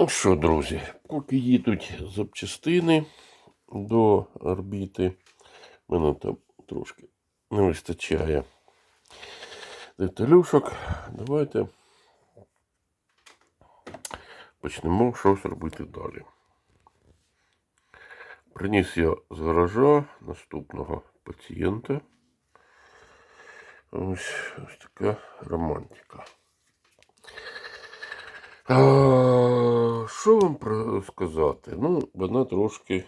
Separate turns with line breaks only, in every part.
Ну що, друзі, поки їдуть запчастини до орбіти, мене там трошки не вистачає деталюшок. Давайте почнемо щось робити далі. Приніс я з гаража наступного пацієнта. Ось, ось така романтика. А, що вам сказати? Ну, вона трошки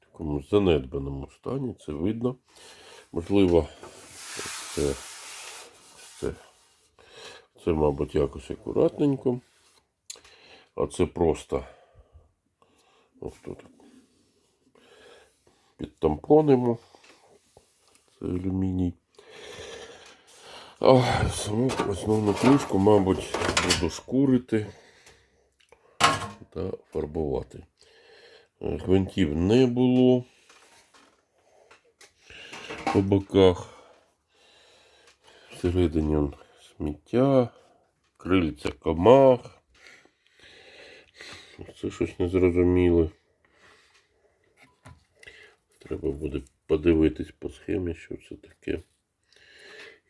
в такому занедбаному стані, це видно. Можливо, це, це, це мабуть, якось акуратненько. А це просто ось тут підтампонимо. Це алюміній. А саму основну кришку, мабуть, буду шкурити та фарбувати. Е, Гвинтів не було по боках. Всередині сміття, крильця комах. Це щось незрозуміле. Треба буде подивитись по схемі, що це таке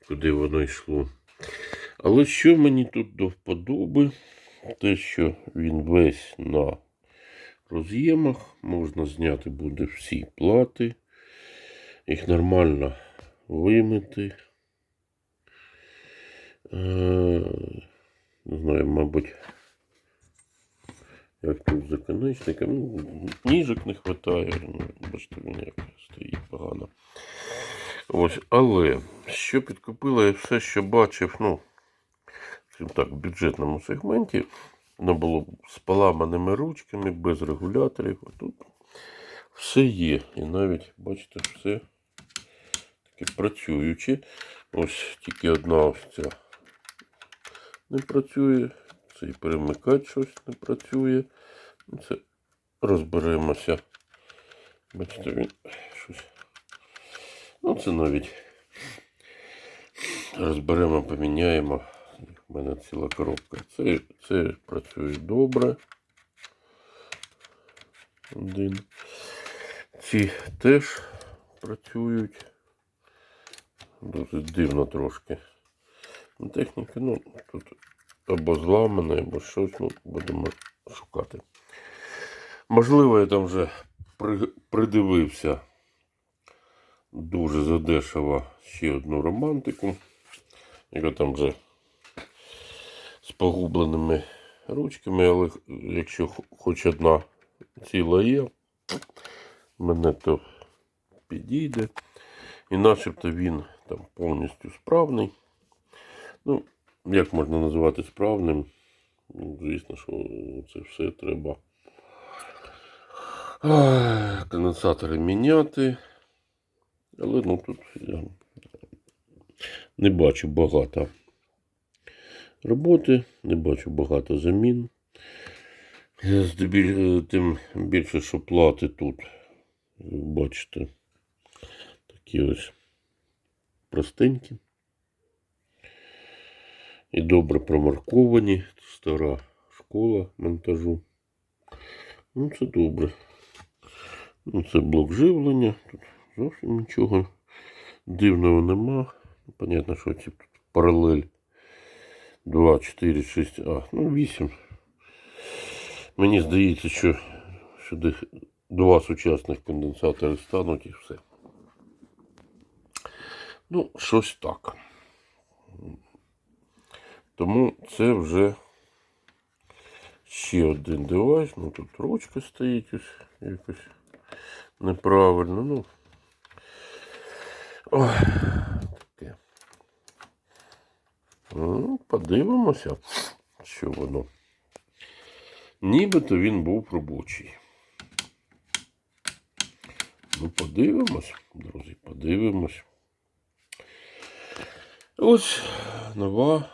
куди воно йшло. Але що мені тут до вподоби, те, що він весь на роз'ємах, можна зняти буде всі плати, їх нормально вимити. Е, Не знаю, мабуть, як тут з законечником. Ну, Ніжок не вистачає, ну, бачите, він як стоїть погано. Ось, але що підкупило, я все, що бачив, ну, скажімо так, в бюджетному сегменті, воно було з поламаними ручками, без регуляторів. А тут все є. І навіть, бачите, все таке працююче. Ось тільки одна ось ця не працює. Цей перемикач щось не працює. Ну, Це розберемося. Бачите, він щось. Ну, це навіть розберемо, поміняємо. У мене ціла коробка. Це, це працює добре. Один. Ці теж працюють. Дуже дивно трошки. Ну, Техніка, ну, тут або зламана, або щось, ну, будемо шукати. Можливо, я там вже при- придивився дуже задешево ще одну романтику, яка там вже з погубленими ручками, але якщо хоч одна ціла є, мене то підійде. І начебто він там повністю справний. Ну, як можна називати справним? Ну, Звісно, що це все треба конденсатори міняти. Але ну тут я не бачу багато роботи, не бачу багато замін. Е, е, Тим більше, що плати тут, е, бачите, такі ось простенькі. І добре промарковані. Стара школа монтажу. Ну, це добре. Ну, це блок живлення. Тут зовсім нічого дивного нема. Понятно, що ці тут паралель 2, 4, 6, а, ну 8. Мені здається, що сюди два сучасних конденсатори стануть і все. Ну, щось так. Тому це вже ще один девайс. Ну тут ручка стоїть ось якось неправильно. Ну, ой, таке. Ну, подивимося, що воно. Нібито він був робочий. Ну, подивимось, друзі, подивимось. Ось нова,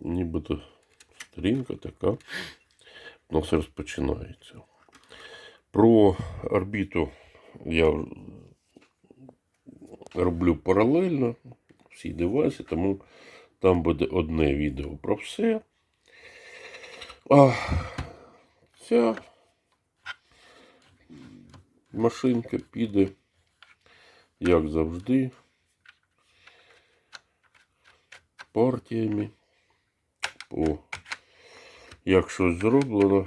нібито сторінка така. Ну, все розпочинається. Про орбіту я роблю паралельно всі девайси, тому там буде одне відео про все. А ця машинка піде, як завжди, партіями. По, як щось зроблено,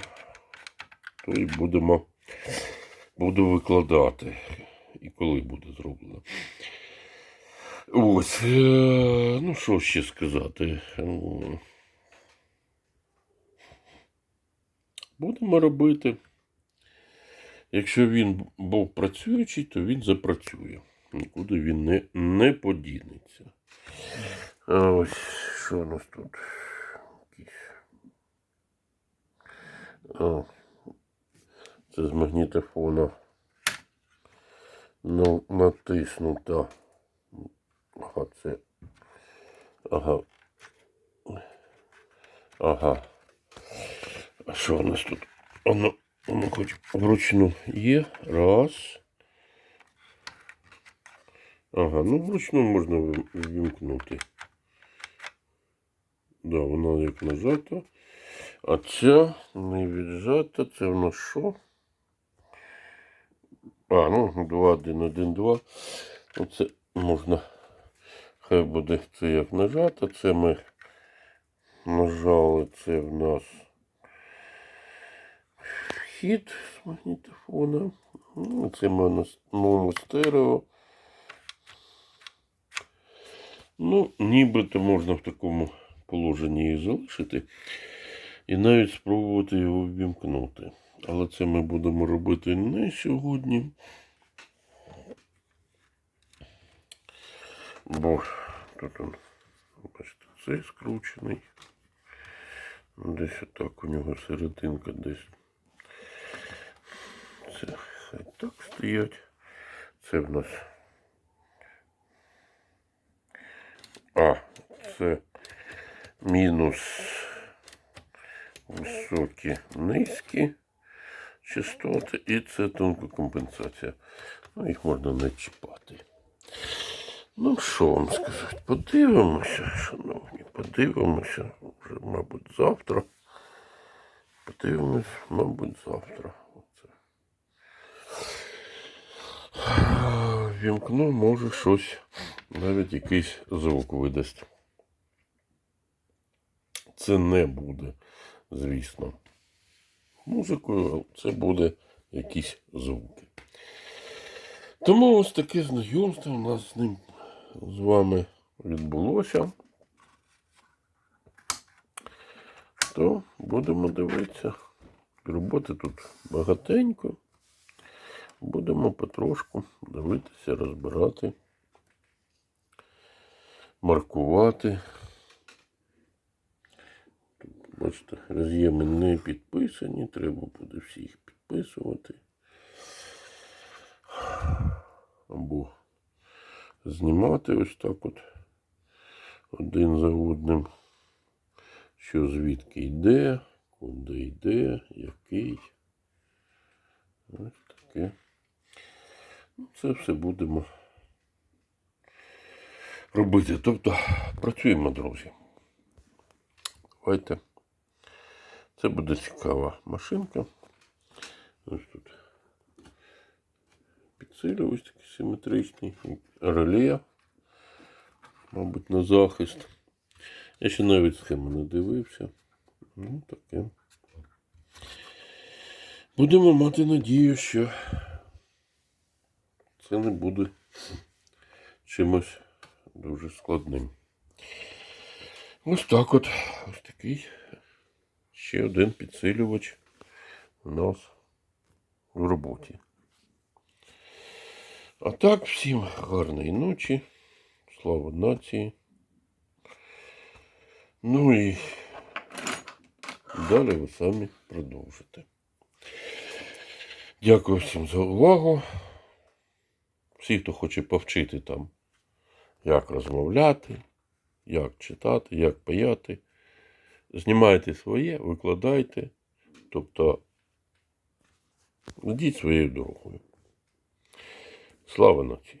то і будемо буду викладати. І коли буде зроблено. Ось, е, ну що ще сказати. Будемо робити. Якщо він був працюючий, то він запрацює. Нікуди він не, не подінеться. А ось що у нас тут? А, це з магнітофона. Ну, натиснута. Ага, це. Ага. Ага. А що у нас тут? Воно, воно хоч вручну є. Раз. Ага, ну вручну можна вимкнути. Да, вона як нажата. А ця не віджата. Це в нас що? А, ну, 2, 1, 1, 2. Оце можна. Хай буде це як нажато. Це ми нажали. Це в нас вхід з магнітофона. Ну, Це ми на новому стерео. Ну, нібито можна в такому положенні її залишити і навіть спробувати його ввімкнути. Але це ми будемо робити не сьогодні. Бо тут он, бачите, цей скручений. Десь отак у нього серединка десь. Це хай так стоять. Це в нас. А, це мінус високі низькі частоти і це тонка компенсація. Ну, їх можна не чіпати. Ну, що вам сказати? Подивимося, шановні, подивимося. Вже, мабуть, завтра. Подивимось, мабуть, завтра. Оце. Вімкну, може щось, навіть якийсь звук видасть. Це не буде, звісно, музикою, це буде якісь звуки. Тому ось таке знайомство у нас з ним з вами відбулося. То будемо дивитися. Роботи тут багатенько. Будемо потрошку дивитися, розбирати, маркувати. Тут, бачите, роз'єми не підписані, треба буде всі їх підписувати. Або знімати ось так от один за одним, що звідки йде, куди йде, який. Ось таке. Ну, Це все будемо робити. Тобто працюємо, друзі. Давайте. Це буде цікава машинка. Ось тут підсилювач такий симетричний. Реле, мабуть, на захист. Я ще навіть схему не дивився. Ну, таке. Будемо мати надію, що це не буде чимось дуже складним. Ось так от. Ось такий ще один підсилювач у нас в роботі. А так, всім гарної ночі. Слава нації. Ну і далі ви самі продовжите. Дякую всім за увагу. Всі, хто хоче повчити там, як розмовляти, як читати, як паяти. Знімайте своє, викладайте. Тобто йдіть своєю дорогою. Слава нації!